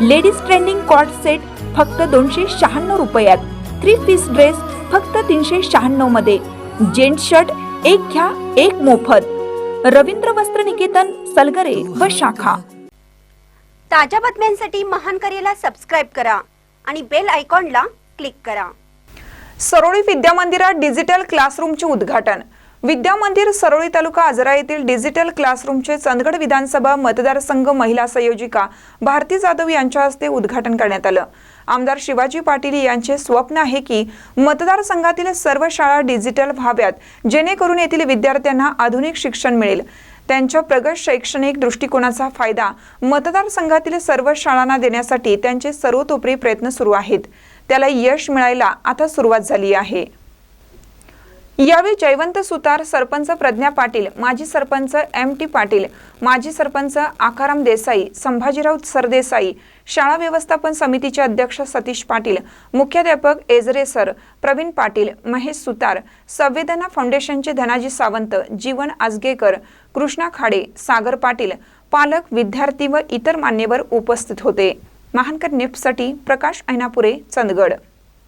Ladies trending cord set फक्त दोनशे शहाण्णव रुपयात. थ्री पीस ड्रेस फक्त तीनशे शहाण्णवमध्ये. जेंट शर्ट एक घ्या एक मोफत. रवींद्र वस्त्र निकेतन सलगरे व शाखा. ताज्या बातम्यांसाठी महान करेला सबस्क्राईब करा आणि बेल आयकॉनला क्लिक करा. सरोळी विद्यामंदिरात डिजिटल क्लासरूमचे उद्घाटन. विद्यामंदिर सरोळी तालुका आजरा येथील डिजिटल क्लासरूमचे चंदगड विधानसभा मतदारसंघ महिला संयोजिका भारती जाधव यांच्या हस्ते उद्घाटन करण्यात आलं. आमदार शिवाजी पाटील यांचे स्वप्न आहे की मतदारसंघातील सर्व शाळा डिजिटल व्हाव्यात जेणेकरून येथील विद्यार्थ्यांना आधुनिक शिक्षण मिळेल. त्यांच्या प्रगत शैक्षणिक दृष्टिकोनाचा फायदा मतदारसंघातील सर्व शाळांना देण्यासाठी त्यांचे सर्वतोपरी प्रयत्न सुरू आहेत. त्याला यश मिळायला आता सुरुवात झाली आहे. यावेळी जयवंत सुतार सरपंच प्रज्ञा पाटील माजी सरपंच एम टी पाटील माजी सरपंच आकाराम देसाई संभाजीराव सरदेसाई शाळा व्यवस्थापन समितीचे अध्यक्ष सतीश पाटील मुख्याध्यापक एजरे सर प्रवीण पाटील महेश सुतार संवेदना फाउंडेशनचे धनाजी सावंत जीवन आजगेकर कृष्णा खाडे सागर पाटील पालक विद्यार्थी व इतर मान्यवर उपस्थित होते. महानकर निफ्टसाठी प्रकाश ऐनापुरे चंदगड.